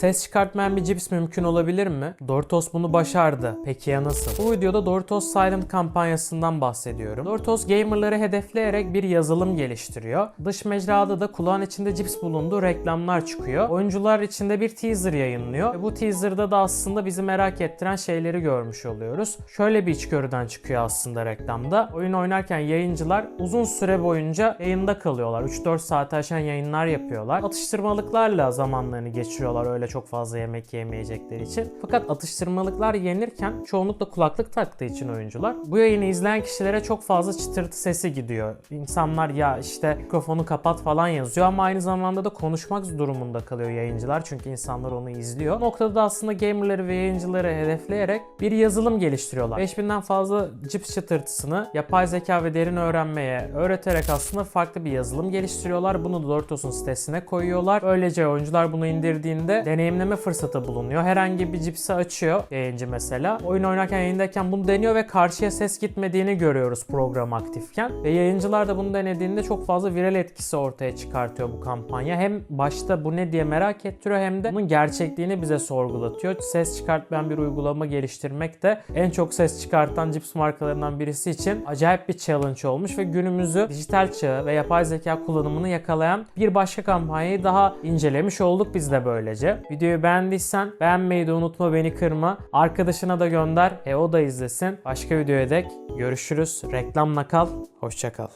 Ses çıkartmayan bir cips mümkün olabilir mi? Doritos bunu başardı. Peki ya nasıl? Bu videoda Doritos Silent kampanyasından bahsediyorum. Doritos gamerları hedefleyerek bir yazılım geliştiriyor. Dış mecrada da kulağın içinde cips bulunduğu reklamlar çıkıyor. Oyuncular içinde bir teaser yayınlıyor. Ve bu teaserda da aslında bizi merak ettiren şeyleri görmüş oluyoruz. Şöyle bir içgörüden çıkıyor aslında reklamda. Oyun oynarken yayıncılar uzun süre boyunca yayında kalıyorlar. 3-4 saat aşan yayınlar yapıyorlar. Atıştırmalıklarla zamanlarını geçiriyorlar öyle çok fazla yemek yemeyecekleri için. Fakat atıştırmalıklar yenirken çoğunlukla kulaklık taktığı için oyuncular bu yayını izleyen kişilere çok fazla çıtırtı sesi gidiyor. İnsanlar ya işte mikrofonu kapat falan yazıyor ama aynı zamanda da konuşmak durumunda kalıyor yayıncılar çünkü insanlar onu izliyor. Noktada da aslında gamerları ve yayıncıları hedefleyerek bir yazılım geliştiriyorlar. 5000'den fazla cips çıtırtısını yapay zeka ve derin öğrenmeye öğreterek aslında farklı bir yazılım geliştiriyorlar. Bunu da Doritos'un sitesine koyuyorlar. Böylece oyuncular bunu indirdiğinde deneyimleme fırsatı bulunuyor. Herhangi bir cipsi açıyor yayıncı mesela. Oyun oynarken yayındayken bunu deniyor ve karşıya ses gitmediğini görüyoruz program aktifken. Ve yayıncılar da bunu denediğinde çok fazla viral etkisi ortaya çıkartıyor bu kampanya. Hem başta bu ne diye merak ettiriyor hem de bunun gerçekliğini bize sorgulatıyor. Ses çıkartmayan bir uygulama geliştirmek de en çok ses çıkartan cips markalarından birisi için acayip bir challenge olmuş ve günümüzü dijital çağı ve yapay zeka kullanımını yakalayan bir başka kampanyayı daha incelemiş olduk biz de böylece. Videoyu beğendiysen beğenmeyi de unutma beni kırma. Arkadaşına da gönder. E o da izlesin. Başka videoya dek görüşürüz. Reklamla kal. Hoşça kal.